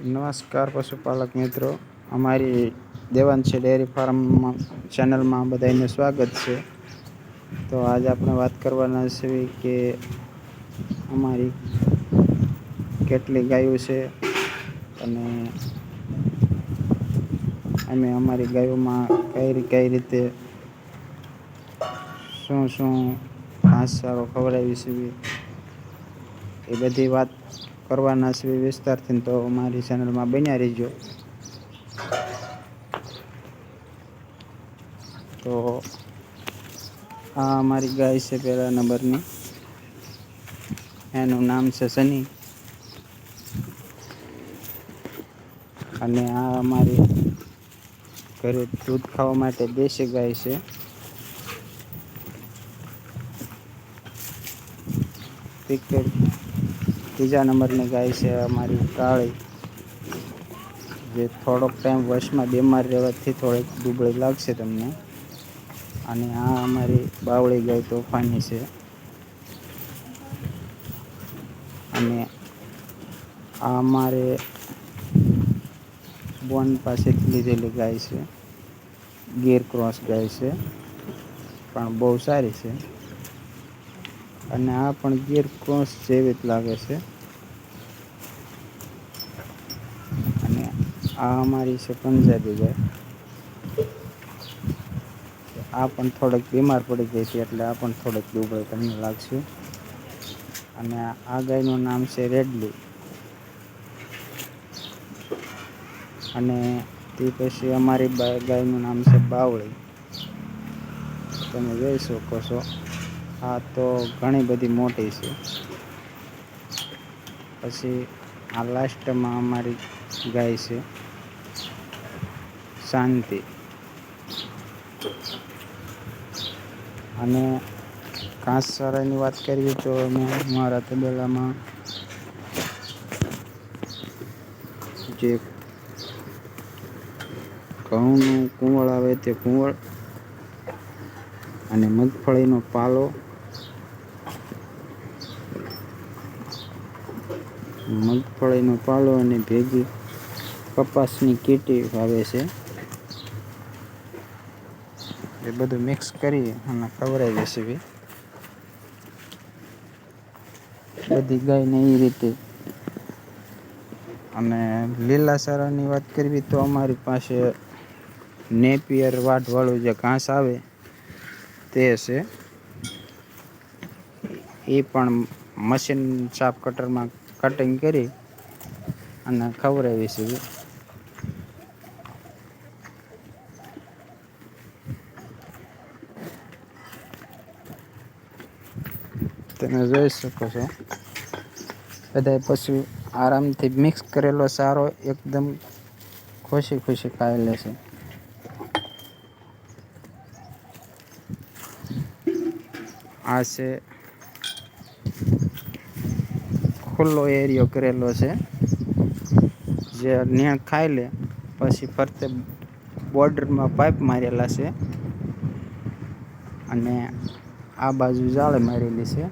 નમસ્કાર પશુપાલક મિત્રો. અમારી દેવાંશી ડેરી ફાર્મ ચેનલમાં બધાને સ્વાગત છે. તો આજે આપણે વાત કરવાના છીએ કે અમારી કેટલી ગાયો છે અને અમે અમારી ગાયોમાં કઈ કઈ રીતે શું શું ઘાસચારો ખવડાવી છીએ એ બધી વાત કરવાના છે વિસ્તારથી તો અમારી ચેનલમાં બન્યા રહેજો. તો આ અમારી ગાય છે પહેલા નંબરની. એનું નામ છે સની. અને આ અમારી ઘરે દૂધ ખાવા માટે દેશી ગાય છે. પિક્ચર ત્રીજા નંબરની ગાય છે અમારી કાળી. જે થોડોક ટાઈમ વર્ષમાં બીમાર રહેવાથી થોડીક દુબળી લાગશે તમને. અને આ અમારી બાવળી ગાય તોફાની છે. અને આ અમારે બોન પાસેથી લીધેલી ગાય છે. ગીર ક્રોસ ગાય છે. પણ બહુ સારી છે. અને આ પણ ગીર ક્રોસ જેવી જ લાગે છે. અને આ અમારી છે પંજાબી ગાય આ પણ થોડીક બીમાર પડી ગઈ હતી એટલે આ પણ થોડીક દુબળી તમને લાગશે. અને આ ગાયનું નામ છે રેડલી. અને તે પછી અમારી ગાયનું નામ છે બાવળી. તમે જોઈ શકો છો. આ તો ઘણી બધી મોટી છે. પછી આ લાસ્ટમાં અમારી ગાય છે. શાંતિ. અને કાંસરાની વાત કરીએ તો અમે મારા તબેલામાં જે ઘઉંનું કુંવળ આવે તે કુંવળ અને મગફળીનો પાલો મગફળીનો પાલો અને ભેગી કપાસની કીટી વાવે છે. એ બધું મિક્સ કરી અને ખવડાવીએ છીએ બધી ગાયને એ રીતે. અને લીલા સારાની વાત કરવી તો અમારી પાસે નેપિયર વાટવાળું જે ઘાસ આવે તે છે. એ પણ મશીન સાફ કટરમાં કટિંગ કરી અને ખવડાવી છીએ તમે જોઈ શકો છો. બધા પછી આરામથી મિક્સ કરેલો સારો એકદમ ખુશી ખુશી ખાઈ લેશે આ છે ખુલ્લો એરિયો કરેલો છે, જે ત્યાં ખાઈ લે પછી ફરતે બોર્ડરમાં પાઇપ મારેલા છે અને આ બાજુ જાળે મારેલી છે.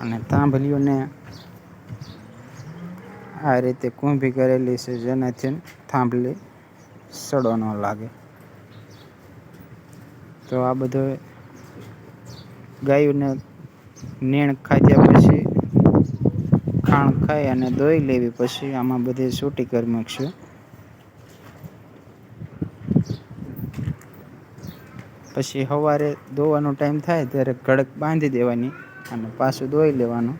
અને તાંભલીઓને આ રીતે કુંભી કરેલી છે, જેનાથી થાંભલી સડો ન લાગે. તો આ બધો ગાયોને નીણ ખાધ્યા પછી ખાણ ખાઈ અને દોઈ લેવી. પછી આમાં બધી સૂટી કરી મૂકશું. પછી સવારે દોવાનો ટાઈમ થાય ત્યારે કડક બાંધી દેવાની અને પાછું દોઈ લેવાનું.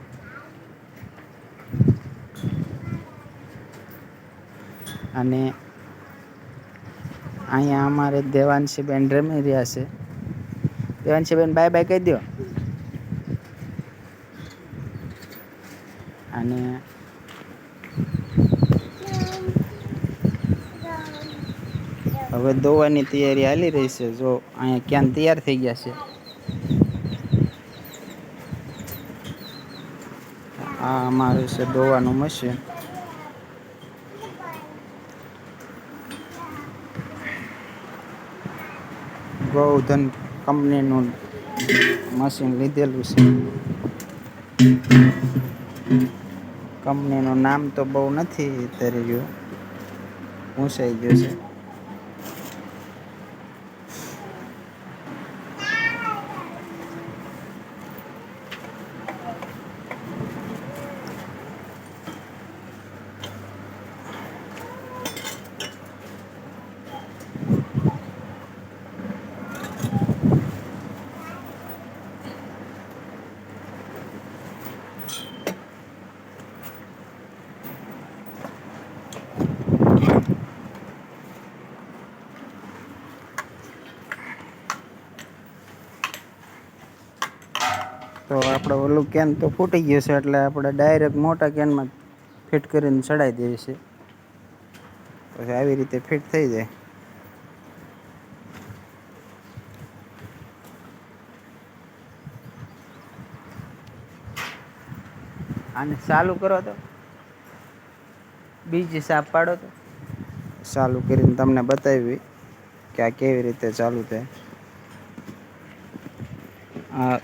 અને અહીંયા અમારે દેવાંશીબેન રમી રહ્યા છે. દેવાંશીબેન બાય બાય કહી દો અને હવે દોવાની તૈયારી હાલી રહી છે. જો અહીંયા ક્યાં તૈયાર થઈ ગયા છે. આ અમારું છે દોવાનું મશીન. ગૌધન કંપનીનું મશીન લીધેલું છે. કંપનીનું નામ તો બહુ નથી તરી ગયું પૂછાઈ ગયું છે તો આપણે ઓલું કેન તો ફૂટી ગયું છે એટલે આપણે ડાયરેક્ટ મોટા કેનમાં ફિટ કરીને ચડાવી દઈએ છીએ પછી આવી રીતે ફિટ થઈ જાય. આને ચાલુ કરો તો. બીજી સાપ પાડો તો. ચાલુ કરીને તમને બતાવી કે આ કેવી રીતે ચાલુ થાય. આ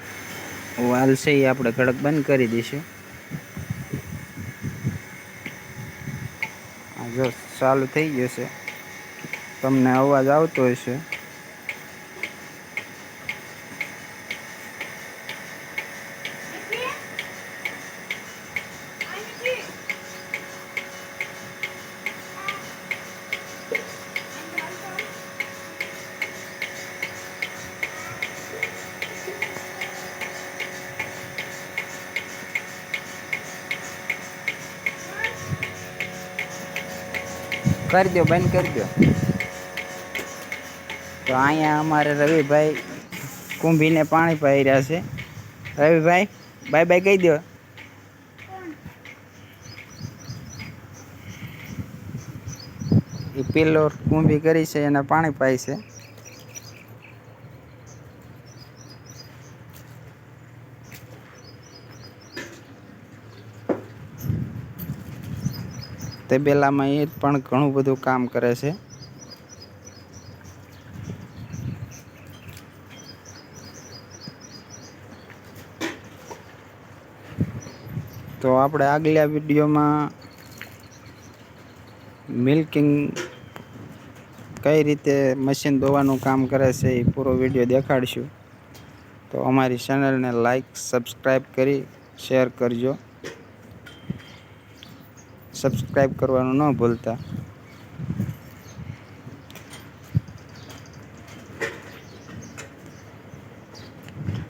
વાલ છે એ આપણે કડક બંધ કરી દઈશું. જો ચાલુ થઈ ગયું છે. તમને અવાજ આવતો હશે. કરી દો બંધ કરી દો તો અહીંયા અમારે રવિભાઈ કુંભીને પાણી પાઈ રહ્યા છે. રવિભાઈ, બાય બાય કહી દો એ પેલો કુંભી કરી છે, એને પાણી પાય છે. તબેલામાં એ પણ ઘણું બધું કામ કરે છે. તો આપણે આગલા વિડીયોમાં મિલ્કિંગ કઈ રીતે મશીન ધોવાનું કામ કરે છે એ પૂરો વીડિયો દેખાડશું. તો અમારી ચેનલને લાઈક, સબસ્ક્રાઈબ કરી શેર કરજો. સબસ્ક્રાઈબ કરવાનું ન ભૂલતા.